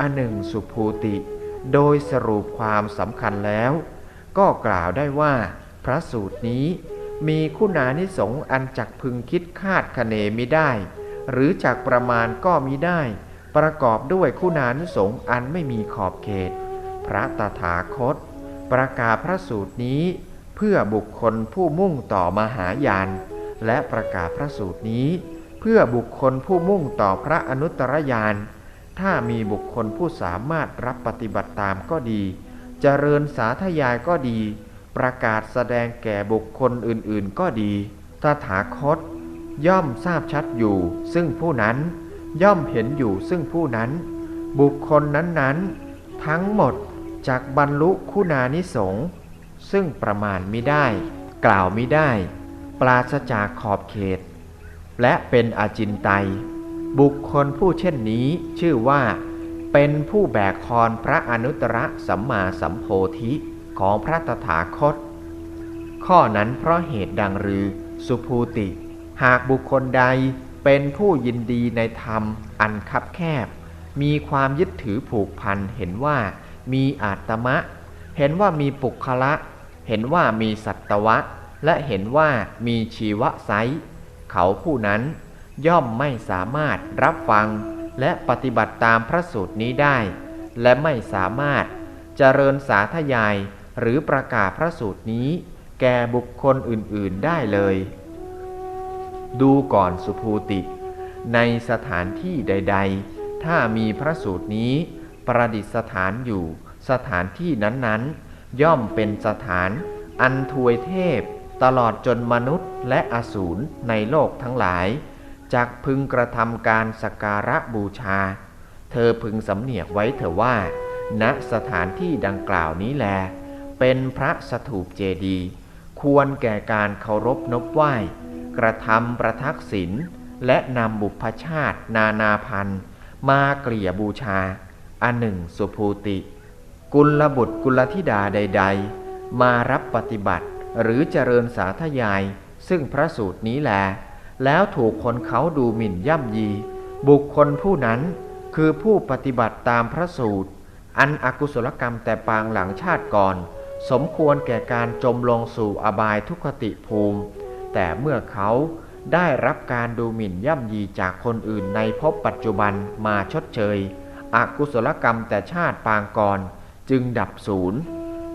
อันหนึ่งสุภูติ โดยสรุปความสำคัญแล้ว ก็กล่าวได้ว่า พระสูตรนี้มีคุณานิสงอันจักพึงคิดคาดคะเนมิได้ หรือจากประมาณก็มิได้ ประกอบด้วยคุณานิสงอันไม่มีขอบเขต พระตถาคต ประกาศพระสูตรนี้ เพื่อบุคคลผู้มุ่งต่อมหายาน และประกาศพระสูตรนี้ เพื่อบุคคลผู้มุ่งต่อพระอนุตตรญาณ ถ้ามีบุคคลผู้สามารถรับปฏิบัติตามก็ดีเจริญสาธยายก็ดี ประกาศแสดงแก่บุคคลอื่นๆก็ดีตถาคต ย่อมทราบชัดอยู่ ซึ่งผู้นั้นย่อมเห็นอยู่ซึ่งผู้นั้น บุคคลนั้นๆ ทั้งหมดจากบรรลุคุณานิสงซึ่งประมาณมิได้ กล่าวมิได้ ปราศจากขอบเขต และเป็นอาจินไตย บุคคลผู้เช่นนี้ชื่อว่าเป็นผู้แบกคอนพระอนุตตรสัมมาสัมโพธิของพระตถาคต ข้อนั้นเพราะเหตุดังรือสุภูติ หากบุคคลใดเป็นผู้ยินดีในธรรมอันคับแคบ มีความยึดถือผูกพันเห็นว่ามีอาตมะ เห็นว่ามีปุคละ เห็นว่ามีสัตวะ และเห็นว่ามีชีวะไซเขาผู้นั้น ย่อมไม่สามารถรับฟังและปฏิบัติตามพระสูตรนี้ได้ และไม่สามารถเจริญสาธยายหรือประกาศพระสูตรนี้ แก่บุคคลอื่นๆได้เลย ดูก่อนสุภูติ ในสถานที่ใด ๆ ถ้ามีพระสูตรนี้ประดิษฐานอยู่สถานที่นั้นๆ ย่อมเป็นสถานอันทวยเทพ ตลอดจนมนุษย์และอสูรในโลกทั้งหลาย จักพึงกระทำการสการะบูชา เธอพึงสำเนียกไว้เถอะว่า ณสถานที่ดังกล่าวนี้แล เป็นพระสถูปเจดีย์ควรแก่การเคารพนบไหว้ กระทำประทักษิณและนำบุพชาตินานาพันธ์มาเกลี่ยบูชา อันหนึ่งสุภูติ กุลบุตรกุลธิดาใด ๆ มารับปฏิบัติหรือเจริญสาธยาย ซึ่งพระสูตรนี้แล แล้วถูกคนเขาดูหมิ่นย่ำยี บุคคลผู้นั้นคือผู้ปฏิบัติตามพระสูตร อันอกุศลกรรมแต่ปางหลังชาติก่อน สมควรแก่การจมลงสู่อบายทุกขติภูมิ แต่เมื่อเขาได้รับการดูหมิ่นย่ำยีจากคนอื่นในภพปัจจุบันมาชดเชยอกุศลกรรมแต่ชาติปางก่อนจึงดับศูนย์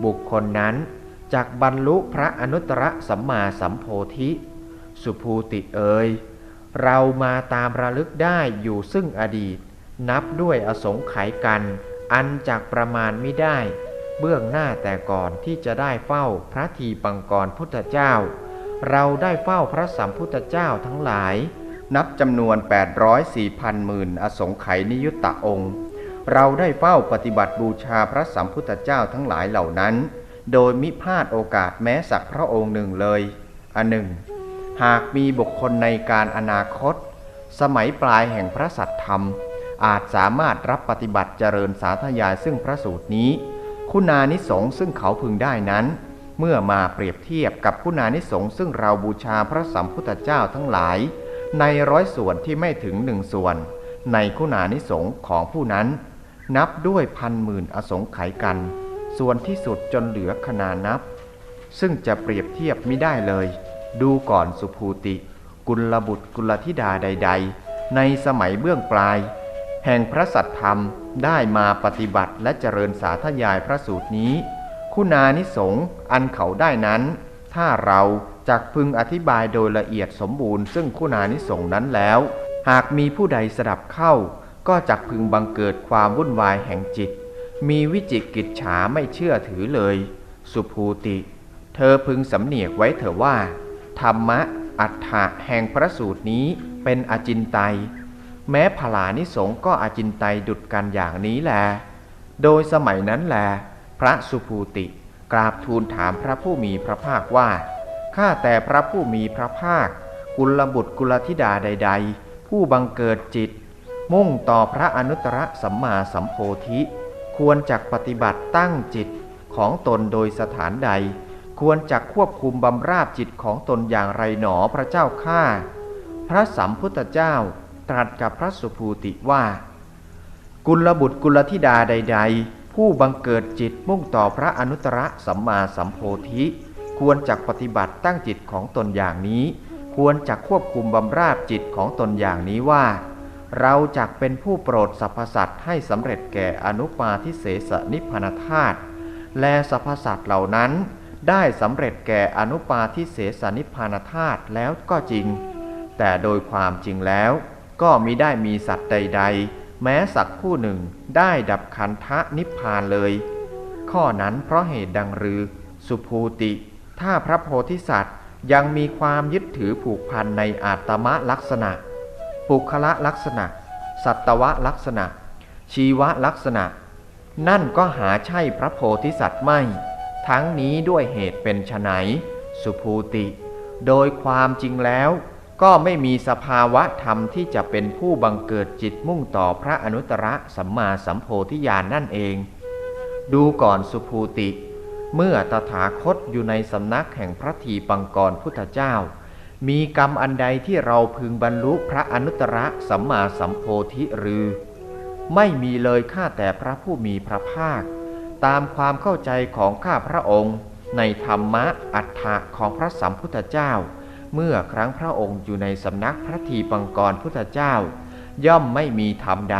บุคคลนั้นจากบรรลุพระอนุตตรสัมมาสัมโพธิ สุภูติเอยเรามาตามระลึกได้อยู่ซึ่งอดีต นับด้วยอสงไขยกัน อันจากประมาณไม่ได้ เบื้องหน้าแต่ก่อนที่จะได้เฝ้าพระทีปังกรพุทธเจ้า เราได้เฝ้าพระสัมพุทธเจ้าทั้งหลาย นับจำนวน 804พันหมื่นอสงไขยนิยุตตะองค์ เราได้เฝ้าปฏิบัติบูชาพระสัมพุทธเจ้าทั้งหลายเหล่านั้น โดยมิพลาดโอกาสแม้สักพระองค์หนึ่งเลย อันหนึ่ง หากมีบุคคลในการอนาคต สมัยปลายแห่งพระสัตธรรม อาจสามารถรับปฏิบัติเจริญสาธยายซึ่งพระสูตรนี้ คุณานิสงซึ่งเขาพึงได้นั้น เมื่อมาเปรียบเทียบกับคุณานิสงซึ่งเราบูชาพระสัมพุทธเจ้าทั้งหลาย ในร้อยส่วนที่ไม่ถึงหนึ่งส่วน ในคุณานิสงของผู้นั้น นับด้วยพันหมื่นอสงไขยกัน ส่วนที่สุดจนเหลือขนานับ ซึ่งจะเปรียบเทียบไม่ได้เลย ดูก่อนสุภูติ กุลบุตรกุลธิดาใด ๆ ในสมัยเบื้องปลาย แห่งพระสัตธรรมได้มาปฏิบัติและเจริญสาธยายพระสูตรนี้ คุณานิสงอันเขาได้นั้น ถ้าเราจักพึงอธิบายโดยละเอียดสมบูรณ์ซึ่งคุณานิสงนั้นแล้ว หากมีผู้ใดสดับเข้า ก็จักพึงบังเกิดความวุ่นวายแห่งจิต มีวิจิกิจฉาไม่เชื่อถือเลย สุภูติ เธอพึงสำเนียกไว้เถอะว่า ธรรมะอัฏฐะแห่งพระสูตรนี้เป็นอจินไตย แม้ผลานิสงก็อจินไตยดุดกันอย่างนี้แล โดยสมัยนั้นแล พระสุภูติกราบทูลถามพระผู้มีพระภาคว่า ข้าแต่พระผู้มีพระภาค กุลบุตรกุลธิดาใด ๆ ผู้บังเกิดจิต มุ่งต่อพระอนุตตรสัมมาสัมโพธิ ควรจักปฏิบัติตั้งจิตของตนโดยสถานใด ควรจักควบคุมบำราบจิตของตนอย่างไรหนอพระเจ้าข้าพระสัมพุทธเจ้าตรัสกับพระสุภูติว่า กุลบุตรกุลธิดาใด ๆ ผู้บังเกิดจิตมุ่งต่อพระอนุตตรสัมมาสัมโพธิ ควรจักปฏิบัติตั้งจิตของตนอย่างนี้ ควรจักควบคุมบำราบจิตของตนอย่างนี้ว่า เราจักเป็นผู้โปรดสรรพสัตว์ให้สำเร็จแก่อนุปาทิเสสนิพพานธาตุและสรรพสัตว์เหล่านั้น ได้สำเร็จแก่อนุปาทิเสสนิพานธาตุแล้วก็จริง แต่โดยความจริงแล้ว ก็มิได้มีสัตว์ใด ๆ แม้สักผู้หนึ่งได้ดับขันธะนิพพานเลย ข้อนั้นเพราะเหตุดังรือ สุภูติ ถ้าพระโพธิสัตว์ยังมีความยึดถือผูกพันในอาตมะลักษณะ ปุคละลักษณะ สัตวะลักษณะ ชีวลักษณะ นั่นก็หาใช่พระโพธิสัตว์ไม่ ทั้งนี้ด้วยเหตุเป็นไฉนสุภูติ โดยความจริงแล้วก็ไม่มีสภาวะธรรมที่จะเป็นผู้บังเกิดจิตมุ่งต่อพระอนุตตรสัมมาสัมโพธิญาณนั่นเอง ดูก่อนสุภูติ เมื่อตถาคตอยู่ในสำนักแห่งพระทีปังกรพุทธเจ้า มีกรรมอันใดที่เราพึงบรรลุพระอนุตตรสัมมาสัมโพธิหรือ ไม่มีเลยข้าแต่พระผู้มีพระภาค ตามความเข้าใจของข้าพระองค์ ในธรรมะอัฏฐะของพระสัมพุทธเจ้า เมื่อครั้งพระองค์อยู่ในสำนักพระทีปังกรพุทธเจ้า ย่อมไม่มีธรรมใด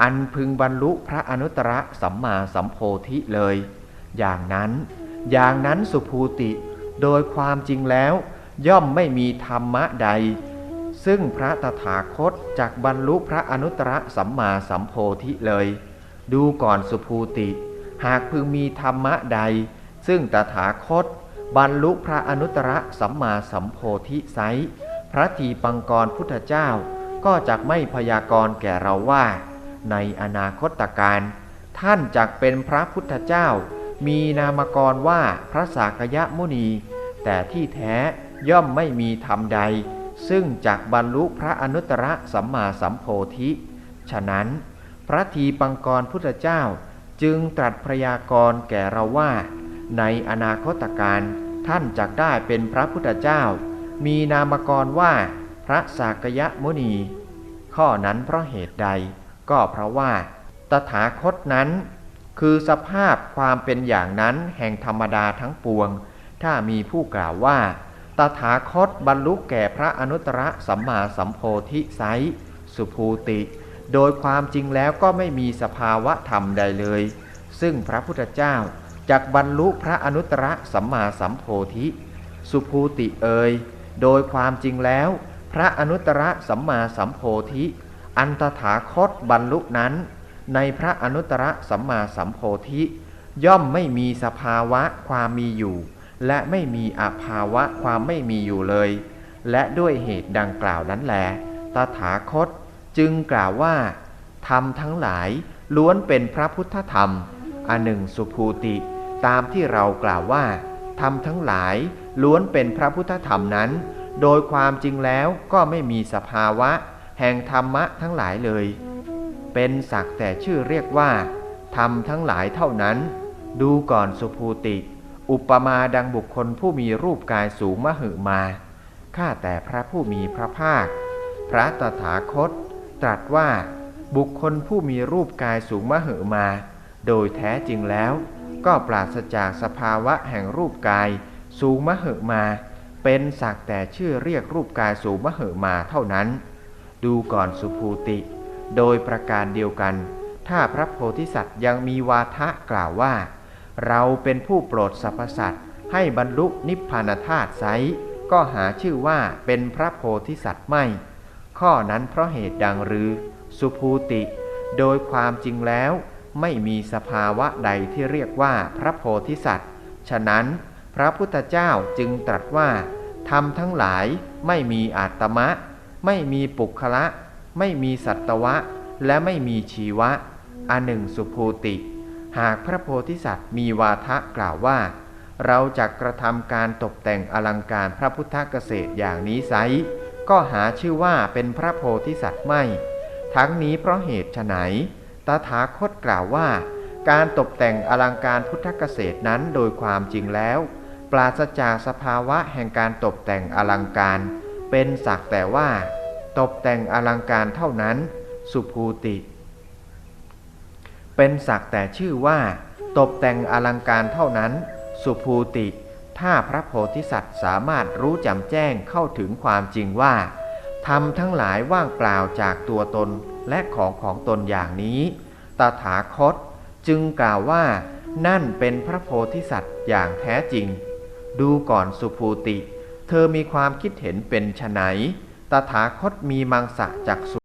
อันพึงบรรลุพระอนุตตรสัมมาสัมโพธิเลย อย่างนั้นอย่างนั้นสุภูติ โดยความจริงแล้ว ย่อมไม่มีธรรมะใด ซึ่งพระตถาคตจากบรรลุพระอนุตตรสัมมาสัมโพธิเลย ดูก่อนสุภูติ หากพึงมีธรรมะใด ซึ่งตถาคต บรรลุพระอนุตตรสัมมาสัมโพธิไซพระทีปังกรพุทธเจ้าก็จักไม่พยากรณ์แก่เราว่า ในอนาคตการท่านจักเป็นพระพุทธเจ้า มีนามกรว่าพระสากยะมุนี แต่ที่แท้ย่อมไม่มีธรรมใด ซึ่งจักบรรลุพระอนุตตรสัมมาสัมโพธิ ฉะนั้น พระทีปังกรพุทธเจ้า จึงตรัสพยากรณ์แก่เราว่า ในอนาคตการท่านจักได้เป็นพระพุทธเจ้า มีนามกรว่าพระสากยะมุนี ข้อนั้นเพราะเหตุใด ก็เพราะว่า ตถาคตนั้น คือสภาพความเป็นอย่างนั้นแห่งธรรมดาทั้งปวง ถ้ามีผู้กล่าวว่า ตถาคตบรรลุแก่พระอนุตตรสัมมาสัมโพธิไซส์สุภูติ โดยความจริงแล้วก็ไม่มีสภาวะธรรมใดเลย ซึ่งพระพุทธเจ้าจักบรรลุพระอนุตตรสัมมาสัมโพธิ สุภูติเอยโดยความจริงแล้ว พระอนุตตรสัมมาสัมโพธิ อันตถาคตบรรลุนั้น ในพระอนุตตรสัมมาสัมโพธิ ย่อมไม่มีสภาวะความมีอยู่ และไม่มีอภาวะความไม่มีอยู่เลย และด้วยเหตุดังกล่าวนั้นแหลตถาคต จึงกล่าวว่า ธรรมทั้งหลายล้วนเป็นพระพุทธธรรม อันหนึ่งสุภูติ ตามที่เรากล่าวว่า ธรรมทั้งหลายล้วนเป็นพระพุทธธรรมนั้น โดยความจริงแล้วก็ไม่มีสภาวะ แห่งธรรมะทั้งหลายเลย เป็นสักแต่ชื่อเรียกว่า ธรรมทั้งหลายเท่านั้น ดูก่อนสุภูติ อุปมาดังบุคคลผู้มีรูปกายสูงมหึมาข้าแต่พระผู้มีพระภาค พระตถาคต ตรัสว่าบุคคลผู้มีรูปกายสูงมหึมา โดยแท้จริงแล้ว ก็ปราศจากสภาวะแห่งรูปกาย สูงมหึมา เป็นสักแต่ชื่อเรียกรูปกายสูงมหึมาเท่านั้น ดูก่อนสุภูติ โดยประการเดียวกัน ถ้าพระโพธิสัตว์ยังมีวาทะกล่าวว่า เราเป็นผู้โปรดสรรพสัตว์ให้บรรลุนิพพานธาตุไซก็หาชื่อว่าเป็นพระโพธิสัตว์ไม่ ข้อนั้นเพราะเหตุดังหรือ สุภูติ โดยความจริงแล้วไม่มีสภาวะใดที่เรียกว่าพระโพธิสัตว์ ฉะนั้นพระพุทธเจ้าจึงตรัสว่าธรรมทั้งหลายไม่มีอาตมะ ไม่มีปุคละ ไม่มีสัตวะ และไม่มีชีวะ อันหนึ่งสุภูติ หากพระโพธิสัตว์มีวาทะกล่าวว่า เราจะกระทำการตกแต่งอลังการพระพุทธเกษตรอย่างนี้ไซ ก็หาชื่อว่าเป็นพระโพธิสัตว์ไม่ ทั้งนี้เพราะเหตุไฉนตถาคตกล่าวว่า การตกแต่งอลังการพุทธเกษตรนั้นโดยความจริงแล้ว ปราศจากสภาวะแห่งการตกแต่งอลังการ เป็นสักแต่ว่า ตกแต่งอลังการเท่านั้น สุภูติ เป็นสักแต่ชื่อว่า ตกแต่งอลังการเท่านั้น สุภูติ ถ้าพระโพธิสัตว์สามารถรู้จำแจ้งเข้าถึงความจริงว่าธรรมทั้งหลายว่างเปล่าจากตัวตนและของของตนอย่างนี้ ตถาคตจึงกล่าวว่านั่นเป็นพระโพธิสัตว์อย่างแท้จริง ดูก่อนสุภูติ เธอมีความคิดเห็นเป็นไฉนตถาคตมีมังสะจักสุ